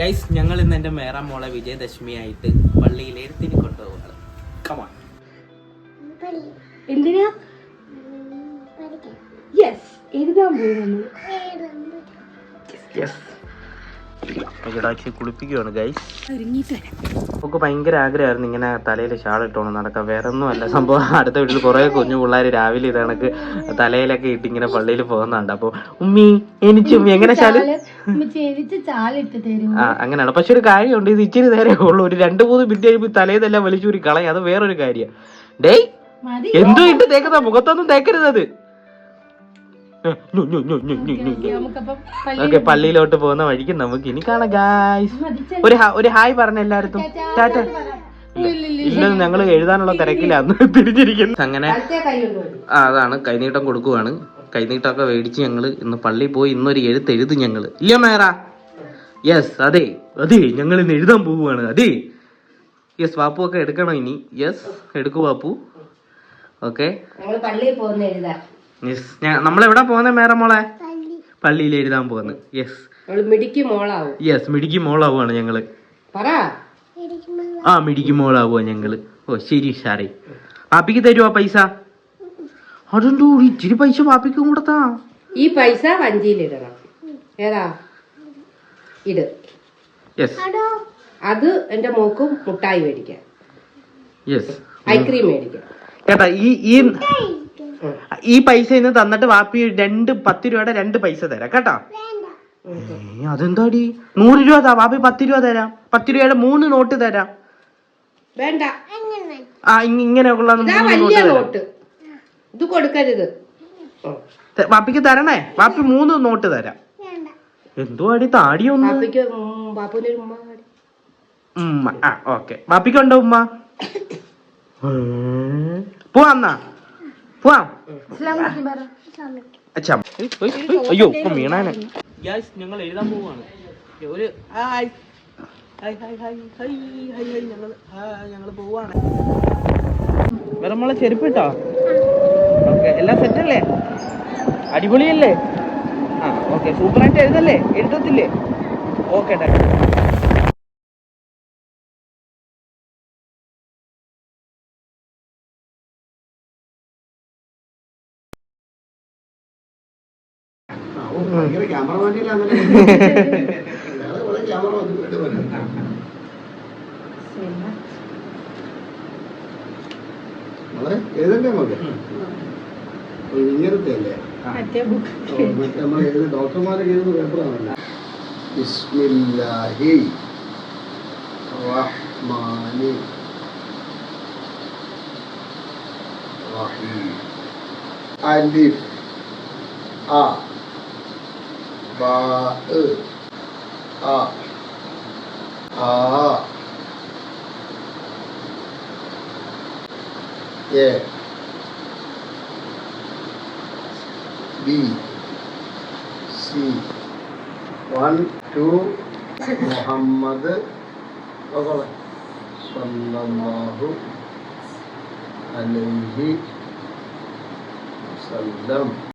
Guys ഞങ്ങൾ ഇന്ന് എന്റെ മേറാം മോളെ വിജയദശമി ആയിട്ട് പള്ളിയിൽ എഴുത്തിന് കൊണ്ടുപോവാണ്. കമാൺ എന്തിനാ? യെസ് എഴുതാൻ ജടാക്ഷി കുളിപ്പിക്കുകയാണ് ഗൈസ് നമുക്ക് ഭയങ്കര ആഗ്രഹമായിരുന്നു ഇങ്ങനെ തലയിൽ ഷാൾ ഇട്ടോണ്ട് നടക്കാം വേറെ ഒന്നും അല്ല സംഭവം അടുത്ത വീട്ടിൽ കുറെ കുഞ്ഞു പിള്ളേർ രാവിലെ ഇതാണ് തലയിലൊക്കെ ഇട്ട് ഇങ്ങനെ പള്ളിയിൽ പോകുന്നുണ്ട്. അപ്പൊ ഉമ്മി എനിക്ക് ഉമ്മി എങ്ങനെ തരും ആ അങ്ങനെയാണ്. പക്ഷെ ഒരു കാര്യമുണ്ട്. ഇത് ഇച്ചിരി നേരെ ഉള്ളൂ. ഒരു രണ്ട് മൂന്ന് മിനിറ്റ് കഴിയുമ്പോൾ തലേന്നെല്ലാം വലിച്ചൂരി കളയും. അത് വേറൊരു കാര്യം. ഡേയ് എന്തോ ഇട്ട് തേക്കുന്ന? മുഖത്തൊന്നും തേക്കരുത് അത്. ഓക്കെ പള്ളിയിലോട്ട് പോകുന്ന വഴിക്ക് നമുക്ക് ഇനി കാണാം ഗായ്സ് ഒരു ഒരു ഹായ് പറഞ്ഞ എല്ലായിടത്തും. ടാറ്റ ഇല്ല ഞങ്ങൾ എഴുതാനുള്ള തിരക്കിലാന്ന് തിരിഞ്ഞിരിക്കുന്നു. അങ്ങനെ ആ അതാണ്. കൈനീട്ടം കൊടുക്കുവാണ്. കൈനീട്ടമൊക്കെ മേടിച്ച് ഞങ്ങൾ ഇന്ന് പള്ളിയിൽ പോയി ഇന്നൊരു എഴുത്ത് എഴുതും ഞങ്ങൾ ഇല്ല മേറ യെസ് അതെ അതെ ഞങ്ങൾ ഇന്ന് എഴുതാൻ പോവുകയാണ് അതെ. യെസ് വാപ്പു ഒക്കെ എടുക്കണോ ഇനി? യെസ് എടുക്കൂ വാപ്പു. ഓക്കെ ഞങ്ങൾ പള്ളിയിൽ പോകുന്ന എഴുതാ. യെസ് നമ്മൾ നമ്മളെവിടെ പോകുന്നത് മേറ മോളെ? പള്ളിയിൽ എഴുതാൻ പോകുന്നത് യെസ് മിടിക്ക് മോളാവും. യെസ് മിടിക്ക് മോളാവുകയാണ് ഞങ്ങൾ. പറ. ആ മിടിക്ക് മോളാവുക ഞങ്ങൾ. ഓ ശരി സാറേ ആപ്പിക്ക് തരുവാ പൈസ? അതുണ്ടോ ഇച്ചിരി പൈസ പാപ്പിക്കും കൊടുത്താ. ഈ പൈസ വഞ്ചിയിലിടണം ഏതാ? ഇട്. യെസ് അത് എന്റെ മോക്കും മുട്ടായി മേടിക്കാം യെസ് ഐസ്ക്രീം മേടിക്കാം കേട്ടാ ഈ ഈ ഈ പൈസ ഇന്ന് തന്നിട്ട് വാപ്പി രണ്ട് പത്ത് രൂപയുടെ രണ്ട് പൈസ തരാം കേട്ടാ? ഏ, അതെന്താടി? നൂറ് രൂപ താ വാപ്പി പത്ത് രൂപ തരാം. പത്ത് രൂപയുടെ മൂന്ന് നോട്ട് തരാം. വേണ്ട. ആ ഇങ്ങ- ഇങ്ങനെയൊക്കെയുള്ള ഇതാ മൂന്ന് നോട്ട് വലിയ നോട്ട്. ഇത് കൊടുക്കരുത്. വാപ്പിക്ക് തരണേ. വാപ്പി മൂന്ന് നോട്ട് തരാം. എന്തോ അടി താടിയൊന്നും. ഉമ്മ ആ ഓക്കെ. വാപ്പിക്കുണ്ടോ ഉമ്മ? പോവാം എന്നാ. പോവാം. അയ്യോ ഇപ്പൊ വീണാനെ. ഞങ്ങൾ എഴുതാൻ പോവാണ്. ഒരു hi. Hi hi hi hi hi hi ഞങ്ങൾ ഞങ്ങൾ പോവാണ്. വേറെ നമ്മളെ ചെരുപ്പിട്ടോ ഓക്കെ എല്ലാം സെറ്റല്ലേ അടിപൊളിയല്ലേ? ആ ഓക്കെ സൂപ്പറായിട്ട് എഴുതല്ലേ? എഴുതത്തില്ലേ? ഓക്കെ ക്യാമറമാനിലാണ് ക്യാമറ നമ്മളെ എഴുതണ്ടേ ഇങ്ങനത്തെ അല്ലേ? നമ്മൾ എഴുതി ഡോക്ടർമാരൊക്കെ എഴുതുന്ന പേപ്പറാണല്ലോ ബിസ്മില്ലാഹി. റഹ്മാനി. റഹീം. അലിഫ്. ആ ബാ. അ. ആ. A B C one two Muhammad sallallahu alaihi wasallam